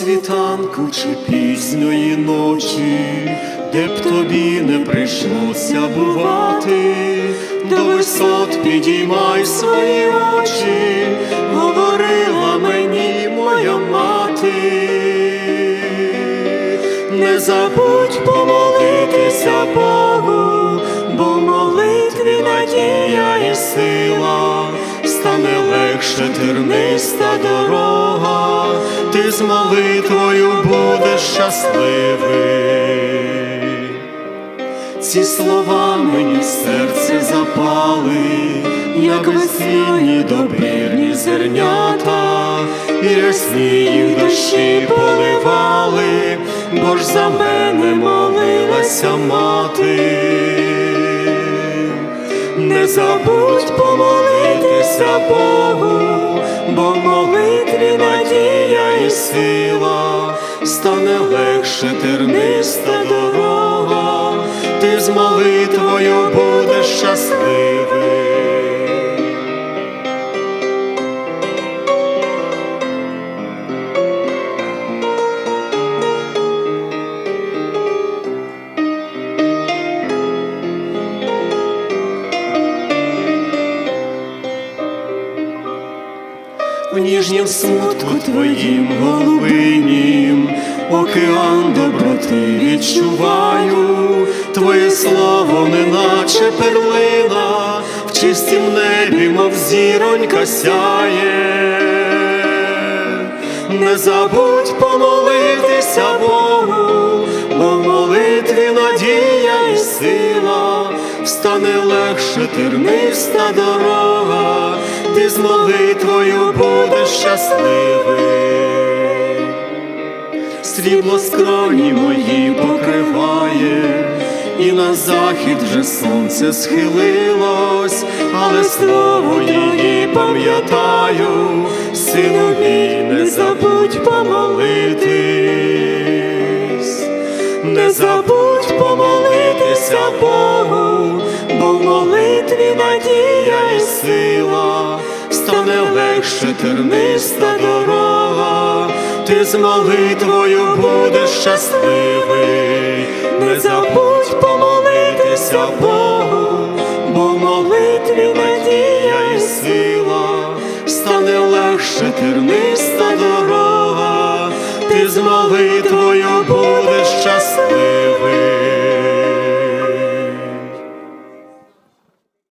світанку чи пізньої ночі, де б тобі не прийшлося бувати, до висот підіймай свої очі, говорила мені моя мати, не забудь помолитися Богу, бо молитві надія і сила, стане легше терниста дорога, ти з молитвою будеш щасливий. Ці слова мені серце запали, як весняні добірні зернята, і рясні їх дощі поливали, бо ж за мене молилася мати. Не забудь помолитися Богу, бо в молитві надія і сила, стане легше терниста дорога, ти з молитвою будеш щасливий. В ніжнім смутку твоїм голубинім, океан доброти відчуваю, твоє слово, неначе перлина, в чистім небі, мов зіронька сяє. Не забудь помолитися Богу, бо в молитві надія і сила, стане легше терниста дорога, з молитвою будеш щасливий. Срібло скроні мої покриває, і на захід вже сонце схилилось, але слово її пам'ятаю, сину мій, не забудь помолитись, не забудь помолитися Богу, бо в молитві надія легше терниста дорога, ти з молитвою будеш щасливий, не забудь помолитися Богу, бо молитві надія і сила, стане легше терниста дорога.